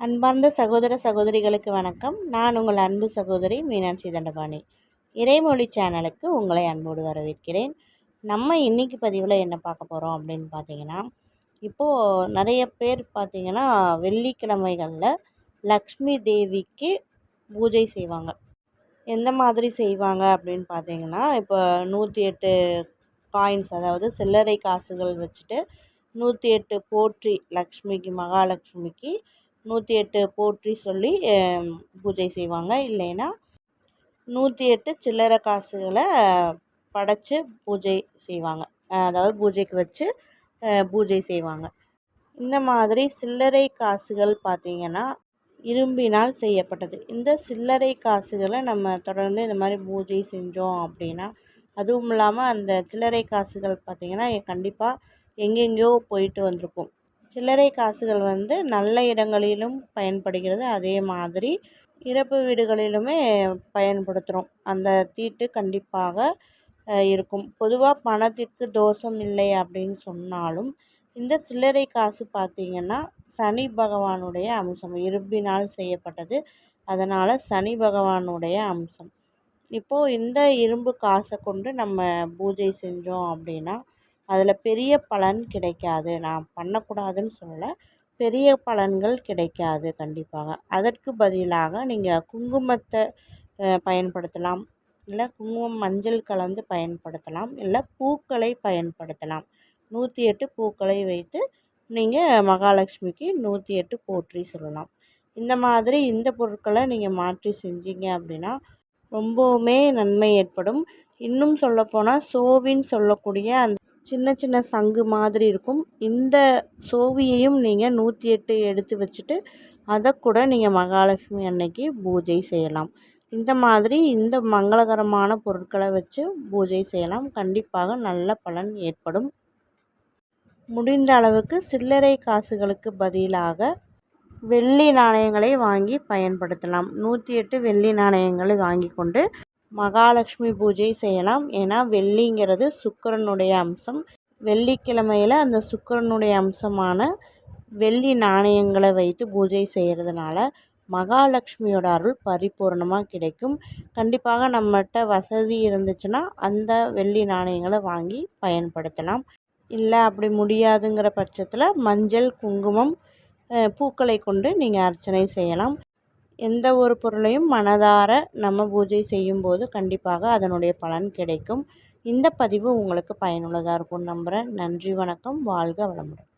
அன்பார்ந்த சகோதர சகோதரிகளுக்கு வணக்கம். நான் உங்கள் அன்பு சகோதரி மீனாட்சி தண்டபாணி. இறைமொழி சேனலுக்கு உங்களை அன்போடு வரவேற்கிறேன். நம்ம இன்றைக்கி பதிவில் என்ன பார்க்க போகிறோம் அப்படின்னு பார்த்தீங்கன்னா இப்போது நிறைய பேர் பார்த்திங்கன்னா வெள்ளிக்கிழமைகளில் லக்ஷ்மி தேவிக்கு பூஜை செய்வாங்க. எந்த மாதிரி செய்வாங்க அப்படின்னு பார்த்தீங்கன்னா இப்போ நூற்றி எட்டு காயின்ஸ் அதாவது சில்லறை காசுகள் வச்சுட்டு நூற்றி எட்டு போற்றி லக்ஷ்மிக்கு மகாலட்சுமிக்கு நூற்றி எட்டு போற்றி சொல்லி பூஜை செய்வாங்க. இல்லைன்னா நூற்றி எட்டு சில்லறை காசுகளை படைச்சி பூஜை செய்வாங்க. அதாவது பூஜைக்கு வச்சு பூஜை செய்வாங்க. இந்த மாதிரி சில்லறை காசுகள் பார்த்திங்கன்னா இரும்பினால் செய்யப்பட்டது. இந்த சில்லறை காசுகளை நம்ம தொடர்ந்து இந்த மாதிரி பூஜை செஞ்சோம் அப்படின்னா அதுவும் இல்லாமல் அந்த சில்லறை காசுகள் பார்த்திங்கன்னா கண்டிப்பாக எங்கெங்கேயோ போயிட்டு வந்திருக்கும். சில்லறை காசுகள் வந்து நல்ல இடங்களிலும் பயன்படுகிறது. அதே மாதிரி இறப்பு வீடுகளிலுமே பயன்படுத்துகிறோம் அந்த தீட்டு கண்டிப்பாக இருக்கும். பொதுவாக பணத்திற்கு தோஷம் இல்லை அப்படின்னு சொன்னாலும் இந்த சில்லறை காசு பார்த்திங்கன்னா சனி பகவானுடைய அம்சம். இரும்பினால் செய்யப்பட்டது. அதனால் சனி பகவானுடைய அம்சம். இப்போது இந்த இரும்பு காசை கொண்டு நம்ம பூஜை செஞ்சோம் அப்படின்னா அதில் பெரிய பலன் கிடைக்காது. நான் பண்ணக்கூடாதுன்னு சொல்லலை. பெரிய பலன்கள் கிடைக்காது கண்டிப்பாக. அதற்கு பதிலாக நீங்கள் குங்குமத்தை பயன்படுத்தலாம். இல்லை குங்குமம் மஞ்சள் கலந்து பயன்படுத்தலாம். இல்லை பூக்களை பயன்படுத்தலாம். நூற்றி எட்டு பூக்களை வைத்து நீங்கள் மகாலட்சுமிக்கு நூற்றி எட்டு போற்றி சொல்லலாம். இந்த மாதிரி இந்த பொருட்களை நீங்கள் மாற்றி செஞ்சீங்க அப்படின்னா ரொம்பவுமே நன்மை ஏற்படும். இன்னும் சொல்லப்போனால் சோவின்னு சொல்லக்கூடிய அந்த சின்ன சின்ன சங்கு மாதிரி இருக்கும். இந்த சோவியையும் நீங்கள் நூற்றி எட்டு எடுத்து வச்சுட்டு அதை கூட நீங்கள் மகாலட்சுமி அன்னைக்கு பூஜை செய்யலாம். இந்த மாதிரி இந்த மங்களகரமான பொருட்களை வச்சு பூஜை செய்யலாம். கண்டிப்பாக நல்ல பலன் ஏற்படும். முடிந்த அளவுக்கு சில்லறை காசுகளுக்கு பதிலாக வெள்ளி நாணயங்களை வாங்கி பயன்படுத்தலாம். நூற்றி எட்டு வெள்ளி நாணயங்களை வாங்கி கொண்டு மகாலட்சுமி பூஜை செய்யலாம். ஏன்னா வெள்ளிங்கிறது சுக்கரனுடைய அம்சம். வெள்ளிக்கிழமையில் அந்த சுக்கரனுடைய அம்சமான வெள்ளி நாணயங்களை வைத்து பூஜை செய்கிறதுனால மகாலட்சுமியோட அருள் பரிபூர்ணமாக கிடைக்கும். கண்டிப்பாக நம்மகிட்ட வசதி இருந்துச்சுன்னா அந்த வெள்ளி நாணயங்களை வாங்கி பயன்படுத்தலாம். இல்லை அப்படி முடியாதுங்கிற பட்சத்தில் மஞ்சள் குங்குமம் பூக்களை கொண்டு நீங்கள் அர்ச்சனை செய்யலாம். எந்த ஒரு பொருளையும் மனதார நம்ம பூஜை செய்யும்போது கண்டிப்பாக அதனுடைய பலன் கிடைக்கும். இந்த பதிவு உங்களுக்கு பயனுள்ளதாக இருக்கும் நம்புகிறேன் நன்றி வணக்கம். வாழ்க வளமுடன்.